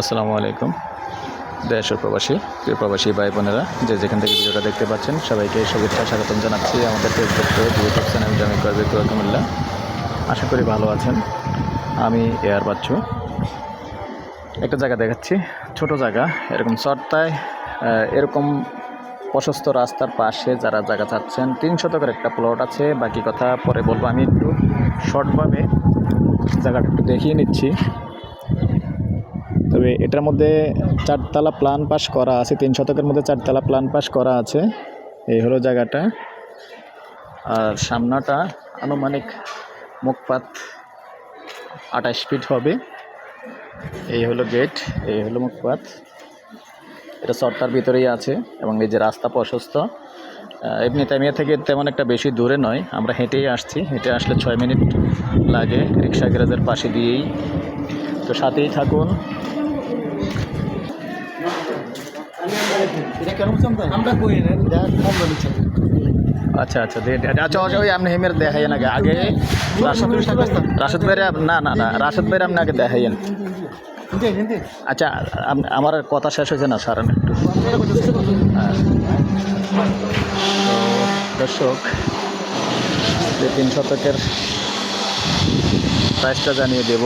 আসসালামু আলাইকুম। দেশ প্রবাসী, প্রিয় প্রবাসী ভাই বোনেরা, যে যেখান থেকে ভিডিওটা দেখতে পাচ্ছেন, সবাইকে শুভেচ্ছা স্বাগতম জানাচ্ছি আমাদের ফেসবুক ইউটিউব চ্যানেল জামি করবে কুয়াকুমুল্লা আশা করি ভালো আছেন। আমি এয়ার বাচ্চু। একটা জায়গা দেখাচ্ছি, ছোট জায়গা, এরকম চর্তায় এরকম প্রশস্ত রাস্তার পাশে যারা জায়গা চাচ্ছেন, তিন শতকের একটা প্লট আছে, বাকি কথা পরে বলব। আমি একটু শর্টভাবে জায়গাটা একটু দেখিয়ে নিচ্ছি। এটার মধ্যে চারতলা প্ল্যান পাস করা আছে, তিন শতকের মধ্যে চারতলা প্ল্যান পাস করা আছে। এই হলো জায়গাটা। আর সামনাটা আনুমানিক মুখপাত আঠাশ ফিট হবে। এই হলো গেট এই হলো মুখপাত। এটা চর্তার ভিতরেই আছে এবং এই যে রাস্তা প্রশস্ত। এমনি তামিয়া থেকে তেমন একটা বেশি দূরে নয়। আমরা হেঁটেই আসছি। হেঁটে আসলে ছয় মিনিট লাগে রিক্সা গ্যারেজের পাশে দিয়েই। তো সাথেই থাকুন। আচ্ছা আচ্ছা আচ্ছা আচ্ছা, ওই আপনি হেমের দেখাইয়েন আগে আগে রাশেদ রাশেদ ভাইরে না না না রাশেদ ভাইরে আপনি আগে দেখাইয়েন। আচ্ছা আমার কথা শেষ হয়েছে না সারান একটু। দর্শক তিন শতকের প্রাইসটা জানিয়ে দেব।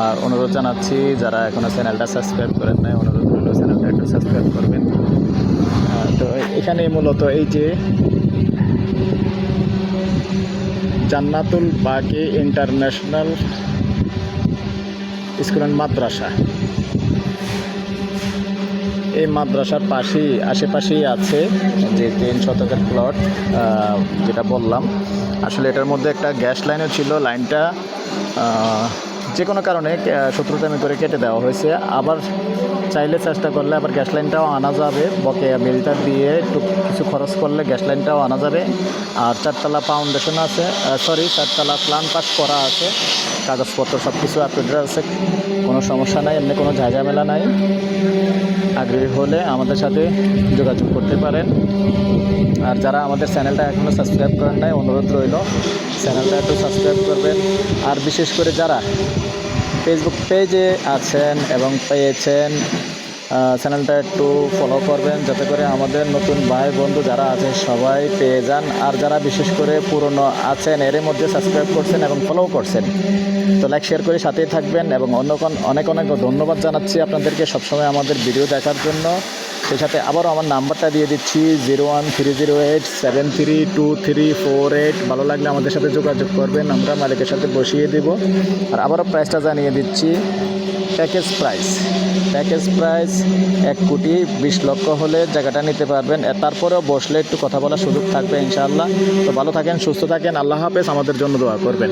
আর অনুরোধ জানাচ্ছি, যারা এখনও চ্যানেলটা সাবস্ক্রাইব করেন নাই, অনুরোধ করল চ্যানেলটা একটু সাবস্ক্রাইব করবেন। তো এখানে মূলত এই যে জান্নাতুল বাকি ইন্টারন্যাশনাল স্কুল অ্যান্ড মাদ্রাসা। এই মাদ্রাসার পাশেই, আশেপাশেই আছে যে তিন শতকের প্লট যেটা বললাম। আসলে এটার মধ্যে একটা গ্যাস লাইনও ছিল, লাইনটা যে কোনো কারণে শত্রুতামি করে কেটে দেওয়া হয়েছে। আবার চাইলে চেষ্টা করলে আবার গ্যাস লাইনটাও আনা যাবে। বকেয়া বিলটা দিয়ে একটু কিছু খরচ করলে গ্যাস লাইনটাও আনা যাবে। আর চারতলা ফাউন্ডেশন আছে সরি চারতলা প্ল্যান পাস করা আছে। কাগজপত্র সব কিছু আপডেট আছে। কোনো সমস্যা নাই, এমনি কোনো ঝামেলা নাই। আগ্রহী হলে আমাদের সাথে যোগাযোগ করতে পারেন। আর যারা আমাদের চ্যানেলটা এখনও সাবস্ক্রাইব করেন নাই, অনুরোধ রইল চ্যানেলটা একটু সাবস্ক্রাইব করবেন। আর বিশেষ করে যারা ফেসবুক পেজে আছেন এবং পেয়েছেন চ্যানেলটা একটু ফলো করবেন যাতে করে আমাদের নতুন ভাই বন্ধু যারা আছে সবাই পেয়ে যান। আর যারা বিশেষ করে পুরনো আছেন এর মধ্যে সাবস্ক্রাইব করছেন এবং ফলো করছেন। তো লাইক শেয়ার করে সাথেই থাকবেন এবং অন্য অনেক অনেক ধন্যবাদ জানাচ্ছি আপনাদেরকে সবসময় আমাদের ভিডিও দেখার জন্য। সেই সাথে আবারও আমার নাম্বারটা দিয়ে দিচ্ছি, zero one three zero eight seven three two three four eight. ভালো লাগলে আমাদের সাথে যোগাযোগ করবেন, আমরা মালিকের সাথে বসিয়ে দেব। আর আবারও প্রাইসটা জানিয়ে দিচ্ছি প্যাকেজ প্রাইস প্যাকেজ প্রাইস এক কোটি বিশ লক্ষ হলে জায়গাটা নিতে পারবেন। তারপরেও বসলে একটু কথা বলার সুযোগ থাকবে ইনশাআল্লাহ। তো ভালো থাকেন, সুস্থ থাকেন, আল্লাহ হাফেজ, আমাদের জন্য দোয়া করবেন।